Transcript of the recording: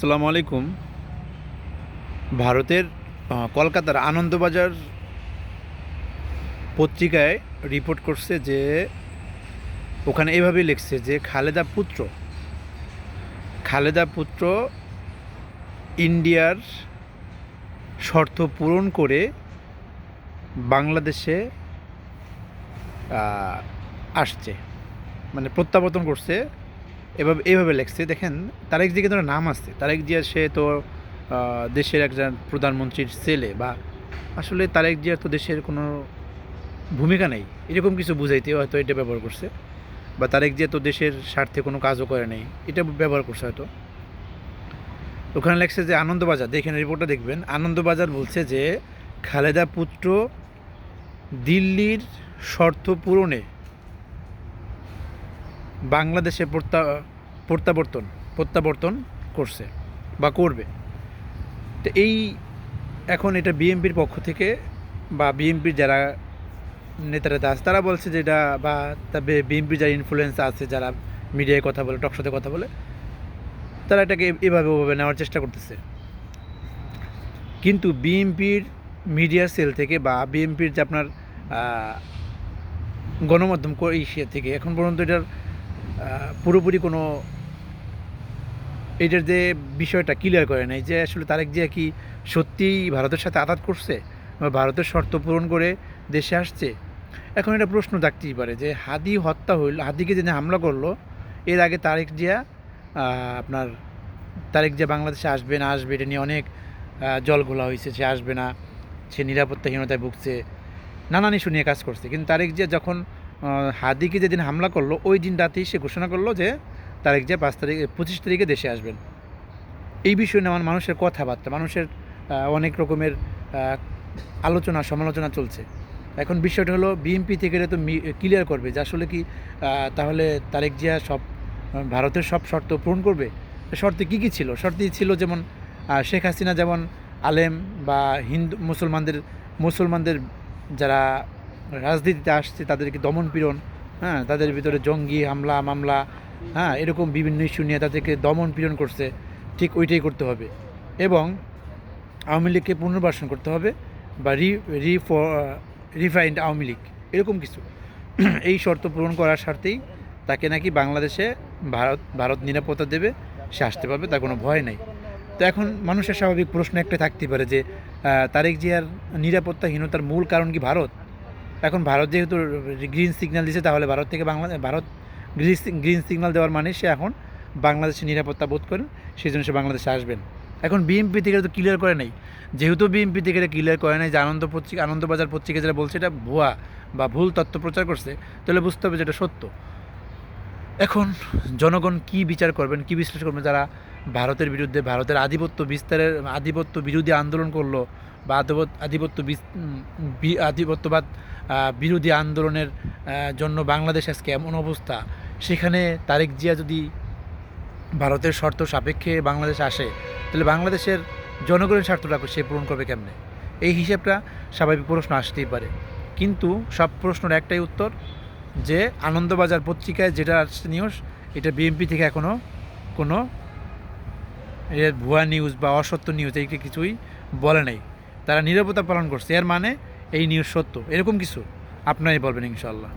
আসসালামু আলাইকুম। ভারতের কলকাতার আনন্দবাজার পত্রিকায় রিপোর্ট করছে যে, ওখানে এভাবেই লিখছে যে, খালেদা পুত্র খালেদা পুত্র ইন্ডিয়ার শর্ত পূরণ করে বাংলাদেশে আসছে মানে প্রত্যাবর্তন করছে। এভাবে এইভাবে লেখছে। দেখেন, তারেক জিয়া কিন্তু নাম আছে। তারেক জিয়া, সে তো দেশের একজন প্রধানমন্ত্রীর ছেলে বা আসলে তারেক জিয়ার তো দেশের কোনো ভূমিকা নেই। এরকম কিছু বুঝাইতে হয়তো এটা ব্যবহার করছে। বা তারেক জিয়া তো দেশের স্বার্থে কোনো কাজও করে নেই। এটা ব্যবহার করছে হয়তো। ওখানে লেখছে যে আনন্দবাজার, দেখেন রিপোর্টটা দেখবেন। আনন্দবাজার বলছে যে খালেদা পুত্র দিল্লির শর্ত পূরণে বাংলাদেশে প্রত্যা, প্রত্যাবর্তন প্রত্যাবর্তন করছে বা করবে। তো এই এখন এটা বিএনপির পক্ষ থেকে বা বিএনপির যারা নেতারা আছে, তারা বলছে যে এটা বা তবে বিএনপির যারা ইনফ্লুয়েন্স আছে, যারা মিডিয়ায় কথা বলে টকশোতে কথা বলে, তারা এটাকে এভাবে ওভাবে নেওয়ার চেষ্টা করতেছে। কিন্তু বিএনপির মিডিয়া সেল থেকে বা বিএনপির যে আপনার গণমাধ্যম কো- ইসে থেকে এখন পর্যন্ত এটার পুরোপুরি কোনো এটার যে বিষয়টা ক্লিয়ার করে নাই যে আসলে তারেক জিয়া কি সত্যিই ভারতের সাথে আঘাত করছে বা ভারতের শর্ত পূরণ করে দেশে আসছে? এখন এটা প্রশ্ন থাকতেই পারে যে হাদি হত্যা হইল, হাদিকে যে হামলা করল, এর আগে তারেক জিয়া আপনার তারেক জিয়া বাংলাদেশে আসবে না আসবে এটা নিয়ে অনেক জল ঘোলা হয়েছে সে আসবে না, সে নিরাপত্তাহীনতায় ভুগছে, নানান ইস্যু নিয়ে কাজ করছে। কিন্তু তারেক জিয়া যখন হাদিকে যেদিন হামলা করল, ওই দিন রাতেই সে ঘোষণা করল যে তারেক জিয়া পাঁচ তারিখ, পঁচিশ তারিখে দেশে আসবেন। এই বিষয়ে নেওয়ার মানুষের কথাবার্তা, মানুষের অনেক রকমের আলোচনা, সমালোচনা চলছে। এখন বিষয়টা হলো বিএনপি থেকে তো ক্লিয়ার করবে যে আসলে কি তাহলে তারেক জিয়া সব ভারতের সব শর্ত পূরণ করবে? শর্তে কী কী ছিল? শর্তে ছিল যেমন শেখ হাসিনা যেমন আলেম বা হিন্দু, মুসলমানদের মুসলমানদের যারা রাজনীতিতে আসছে, তাদেরকে দমন পীড়ন হ্যাঁ তাদের ভিতরে জঙ্গি হামলা, মামলা হ্যাঁ এরকম বিভিন্ন ইস্যু নিয়ে তাদেরকে দমন পীড়ন করছে, ঠিক ওইটাই করতে হবে। এবং আওয়ামী লীগকে পুনর্বাসন করতে হবে বা রি, রিফ, রিফাইন্ড আওয়ামী লীগ, এরকম কিছু। এই শর্ত পূরণ করার স্বার্থেই তাকে নাকি বাংলাদেশে ভারত ভারত নিরাপত্তা দেবে, সে আসতে পারবে, তার কোনো ভয় নেই। তো এখন মানুষের স্বাভাবিক প্রশ্ন একটা থাকতেই পারে যে তারেক জিয়ার নিরাপত্তাহীনতার মূল কারণ কি ভারত? এখন ভারত যেহেতু গ্রিন সিগন্যাল দিয়েছে তাহলে ভারত থেকে বাংলাদেশ ভারত গ্রিন সিগন্যাল দেওয়ার মানে সে এখন বাংলাদেশে নিরাপত্তা বোধ করেন সেই জন্য সে বাংলাদেশে আসবেন। এখন বিএমপি থেকে তো ক্লিয়ার করে নাই। যেহেতু বিএমপি থেকে ক্লিয়ার করে নাই যে আনন্দ পত্রিকা, আনন্দবাজার পত্রিকা যেটা বলছে এটা ভুয়া বা ভুল তথ্য প্রচার করছে, তাহলে বুঝতে হবে যে এটা সত্য। এখন জনগণ কি বিচার করবেন, কি বিশ্লেষণ করবেন, যারা ভারতের বিরুদ্ধে, ভারতের আধিপত্য বিস্তারের, আধিপত্য বিরোধী আন্দোলন করল, বা আধিপত্য আধিপত্যবাদ বিরোধী আন্দোলনের জন্য বাংলাদেশ আজকে এমন অবস্থা। সেখানে তারেক জিয়া যদি ভারতের শর্ত সাপেক্ষে বাংলাদেশ আসে, তাহলে বাংলাদেশের জনগণের স্বার্থটা সে পূরণ করবে কেমনে? এই হিসেবটা স্বাভাবিক প্রশ্ন আসতেই পারে। কিন্তু সব প্রশ্নের একটাই উত্তর, যে আনন্দবাজার পত্রিকায় যেটা নিউজ, এটা বিএমপি থেকে এখনও কোনো এর ভুয়া নিউজ বা অসত্য নিউজ এইকে কিছুই বলে নাই। তারা নিরাপত্তা পালন করছে। এর মানে এই নিউজ সত্য। এরকম কিছু আপনারাই বলবেন ইনশাল্লাহ